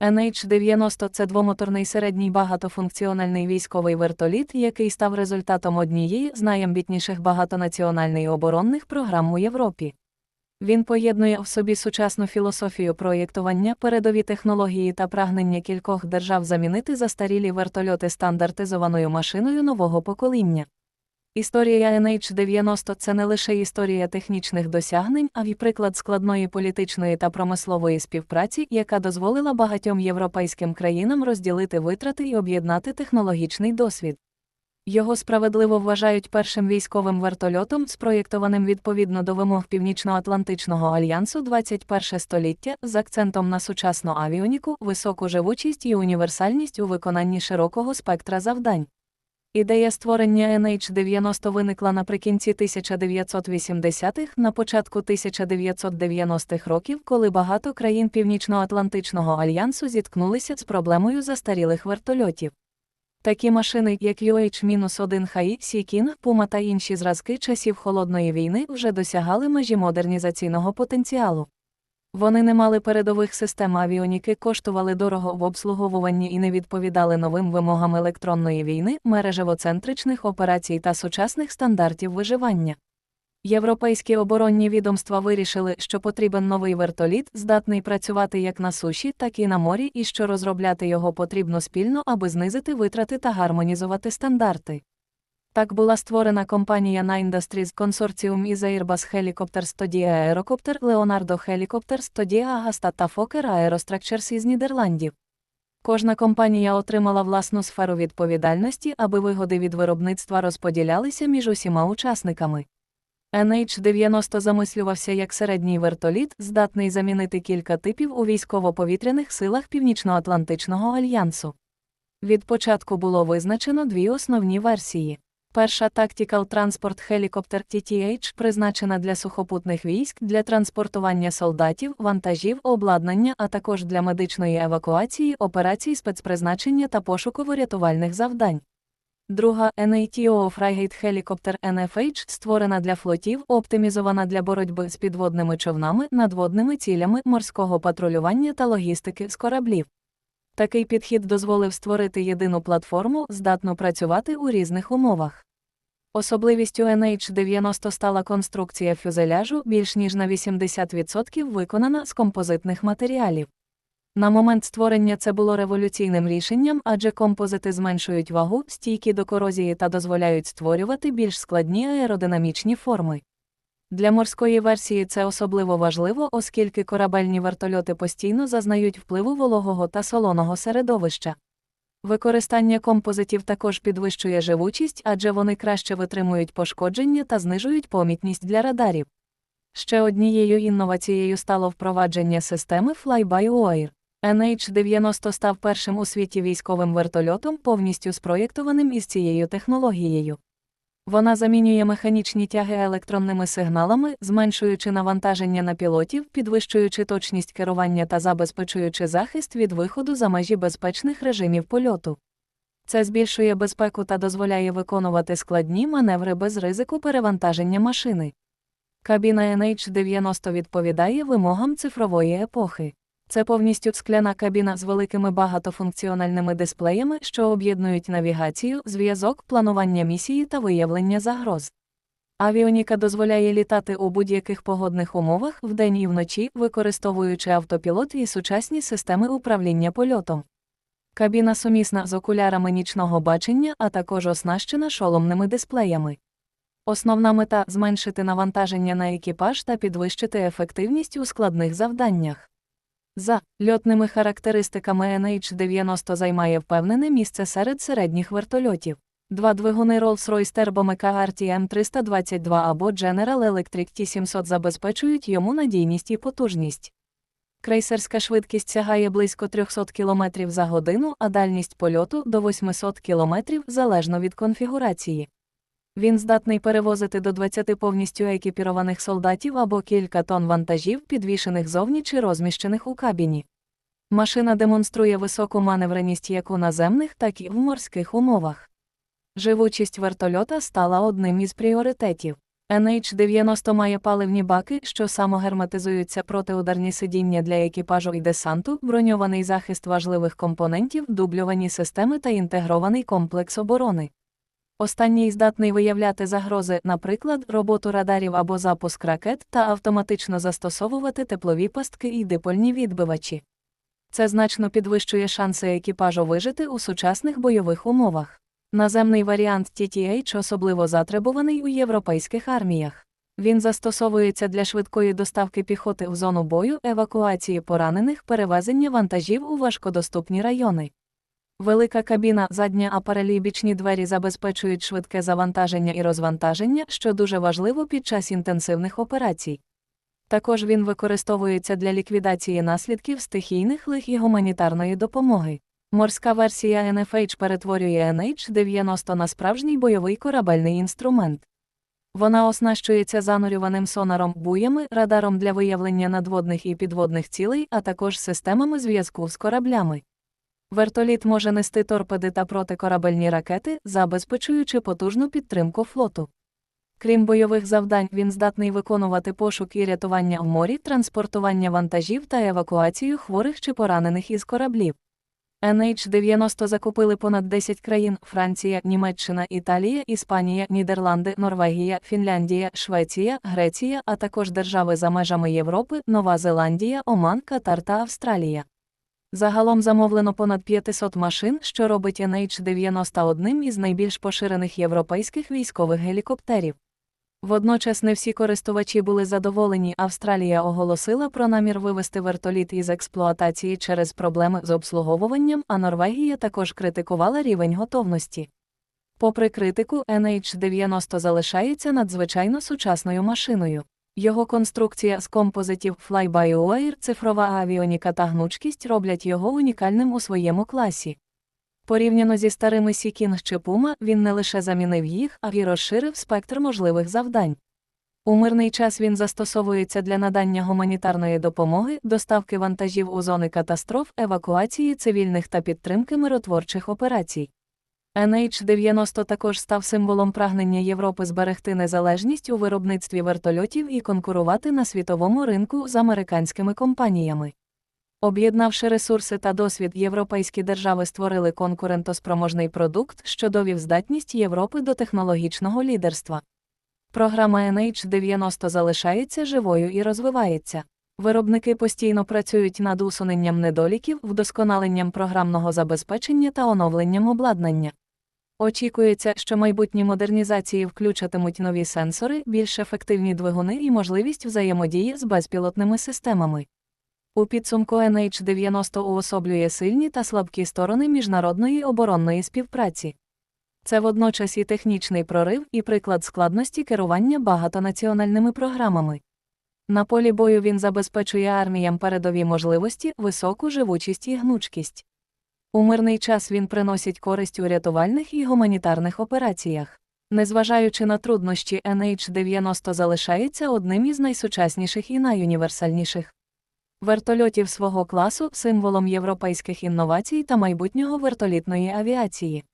NH-90 – це двомоторний середній багатофункціональний військовий вертоліт, який став результатом однієї з найамбітніших багатонаціональних оборонних програм у Європі. Він поєднує в собі сучасну філософію проєктування, передові технології та прагнення кількох держав замінити застарілі вертольоти стандартизованою машиною нового покоління. Історія NH-90 – це не лише історія технічних досягнень, а й приклад складної політичної та промислової співпраці, яка дозволила багатьом європейським країнам розділити витрати і об'єднати технологічний досвід. Його справедливо вважають першим військовим вертольотом, спроєктованим відповідно до вимог Північно-Атлантичного альянсу 21 століття, з акцентом на сучасну авіоніку, високу живучість і універсальність у виконанні широкого спектра завдань. Ідея створення NH-90 виникла наприкінці 1980-х, на початку 1990-х років, коли багато країн Північно-Атлантичного альянсу зіткнулися з проблемою застарілих вертольотів. Такі машини, як UH-1 HI, Сікінг, Puma та інші зразки часів Холодної війни вже досягали межі модернізаційного потенціалу. Вони не мали передових систем авіоніки, коштували дорого в обслуговуванні і не відповідали новим вимогам електронної війни, мережевоцентричних операцій та сучасних стандартів виживання. Європейські оборонні відомства вирішили, що потрібен новий вертоліт, здатний працювати як на суші, так і на морі, і що розробляти його потрібно спільно, аби знизити витрати та гармонізувати стандарти. Так була створена компанія Nine Industries консорціум із Airbus Helicopters тоді Aerocopter, Leonardo Helicopters тоді Agasta та Fokker Aerostructures із Нідерландів. Кожна компанія отримала власну сферу відповідальності, аби вигоди від виробництва розподілялися між усіма учасниками. NH-90 замислювався як середній вертоліт, здатний замінити кілька типів у військово-повітряних силах Північно-Атлантичного альянсу. Від початку було визначено дві основні версії. Перша Tactical Transport Helicopter TTH призначена для сухопутних військ для транспортування солдатів, вантажів, обладнання, а також для медичної евакуації, операцій спецпризначення та пошуково-рятувальних завдань. Друга NATO Frigate Helicopter NFH створена для флотів, оптимізована для боротьби з підводними човнами, надводними цілями морського патрулювання та логістики з кораблів. Такий підхід дозволив створити єдину платформу, здатну працювати у різних умовах. Особливістю NH-90 стала конструкція фюзеляжу більш ніж на 80% виконана з композитних матеріалів. На момент створення це було революційним рішенням, адже композити зменшують вагу, стійкі до корозії та дозволяють створювати більш складні аеродинамічні форми. Для морської версії це особливо важливо, оскільки корабельні вертольоти постійно зазнають впливу вологого та солоного середовища. Використання композитів також підвищує живучість, адже вони краще витримують пошкодження та знижують помітність для радарів. Ще однією інновацією стало впровадження системи Fly-by-Wire. NH-90 став першим у світі військовим вертольотом, повністю спроєктованим із цією технологією. Вона замінює механічні тяги електронними сигналами, зменшуючи навантаження на пілотів, підвищуючи точність керування та забезпечуючи захист від виходу за межі безпечних режимів польоту. Це збільшує безпеку та дозволяє виконувати складні маневри без ризику перевантаження машини. Кабіна NH-90 відповідає вимогам цифрової епохи. Це повністю скляна кабіна з великими багатофункціональними дисплеями, що об'єднують навігацію, зв'язок, планування місії та виявлення загроз. Авіоніка дозволяє літати у будь-яких погодних умовах вдень і вночі, використовуючи автопілот і сучасні системи управління польотом. Кабіна сумісна з окулярами нічного бачення, а також оснащена шоломними дисплеями. Основна мета зменшити навантаження на екіпаж та підвищити ефективність у складних завданнях. За льотними характеристиками NH-90 займає впевнене місце серед середніх вертольотів. Два двигуни Rolls-Royce Turbomeca RTM 322 або General Electric T700 забезпечують йому надійність і потужність. Крейсерська швидкість сягає близько 300 км за годину, а дальність польоту до 800 км залежно від конфігурації. Він здатний перевозити до 20 повністю екіпірованих солдатів або кілька тонн вантажів, підвішених зовні чи розміщених у кабіні. Машина демонструє високу маневреність як у наземних, так і в морських умовах. Живучість вертольота стала одним із пріоритетів. NH-90 має паливні баки, що самогерметизуються протиударні сидіння для екіпажу і десанту, броньований захист важливих компонентів, дубльовані системи та інтегрований комплекс оборони. Останній здатний виявляти загрози, наприклад, роботу радарів або запуск ракет та автоматично застосовувати теплові пастки і дипольні відбивачі. Це значно підвищує шанси екіпажу вижити у сучасних бойових умовах. Наземний варіант TTH особливо затребуваний у європейських арміях. Він застосовується для швидкої доставки піхоти в зону бою, евакуації поранених, перевезення вантажів у важкодоступні райони. Велика кабіна, задня а паралій бічні двері забезпечують швидке завантаження і розвантаження, що дуже важливо під час інтенсивних операцій. Також він використовується для ліквідації наслідків стихійних лих і гуманітарної допомоги. Морська версія NFH перетворює NH-90 на справжній бойовий корабельний інструмент. Вона оснащується занурюваним сонаром, буями, радаром для виявлення надводних і підводних цілей, а також системами зв'язку з кораблями. Вертоліт може нести торпеди та протикорабельні ракети, забезпечуючи потужну підтримку флоту. Крім бойових завдань, він здатний виконувати пошук і рятування в морі, транспортування вантажів та евакуацію хворих чи поранених із кораблів. NH-90 закупили понад 10 країн Франція, Німеччина, Італія, Іспанія, Нідерланди, Норвегія, Фінляндія, Швеція, Греція, а також держави за межами Європи, Нова Зеландія, Оман, Катар та Австралія. Загалом замовлено понад 500 машин, що робить NH-90 одним із найбільш поширених європейських військових гелікоптерів. Водночас не всі користувачі були задоволені. Австралія оголосила про намір вивести вертоліт із експлуатації через проблеми з обслуговуванням, а Норвегія також критикувала рівень готовності. Попри критику, NH-90 залишається надзвичайно сучасною машиною. Його конструкція з композитів Fly-by-Wire, цифрова авіоніка та гнучкість роблять його унікальним у своєму класі. Порівняно зі старими Сікінг чи Puma, він не лише замінив їх, а й розширив спектр можливих завдань. У мирний час він застосовується для надання гуманітарної допомоги, доставки вантажів у зони катастроф, евакуації цивільних та підтримки миротворчих операцій. NH-90 також став символом прагнення Європи зберегти незалежність у виробництві вертольотів і конкурувати на світовому ринку з американськими компаніями. Об'єднавши ресурси та досвід, європейські держави створили конкурентоспроможний продукт, що довів здатність Європи до технологічного лідерства. Програма NH90 залишається живою і розвивається. Виробники постійно працюють над усуненням недоліків, вдосконаленням програмного забезпечення та оновленням обладнання. Очікується, що майбутні модернізації включатимуть нові сенсори, більш ефективні двигуни і можливість взаємодії з безпілотними системами. У підсумку NH90 уособлює сильні та слабкі сторони міжнародної оборонної співпраці. Це водночас і технічний прорив, і приклад складності керування багатонаціональними програмами. На полі бою він забезпечує арміям передові можливості, високу живучість і гнучкість. У мирний час він приносить користь у рятувальних і гуманітарних операціях. Незважаючи на труднощі, NH90 залишається одним із найсучасніших і найуніверсальніших вертольотів свого класу, символом європейських інновацій та майбутнього вертолітної авіації.